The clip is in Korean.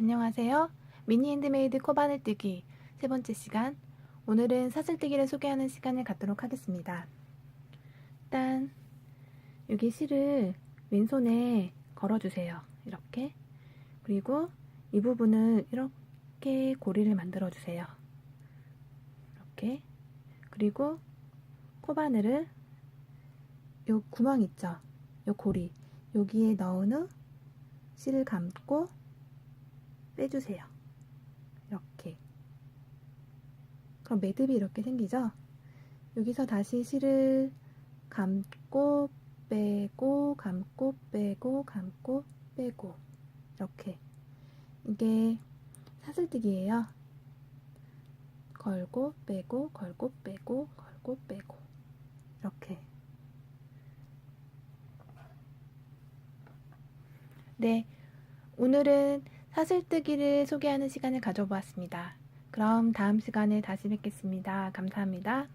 안녕하세요. 미니 핸드메이드 코바늘 뜨기 세 번째 시간. 오늘은 사슬뜨기를 소개하는 시간을 갖도록 하겠습니다. 일단 여기 실을 왼손에 걸어주세요. 이렇게. 그리고 이 부분을 이렇게 고리를 만들어 주세요. 이렇게. 그리고 코바늘을 요 구멍 있죠? 요 고리 여기에 넣은 후 실을 감고 빼주세요. 이렇게. 그럼 매듭이 이렇게 생기죠? 여기서 다시 실을 감고 빼고 감고 빼고 감고 빼고 이렇게 이게 사슬뜨기예요. 걸고 빼고 걸고 빼고 걸고 빼고 이렇게 네, 오늘은 사슬뜨기를 소개하는 시간을 가져보았습니다. 그럼 다음 시간에 다시 뵙겠습니다. 감사합니다.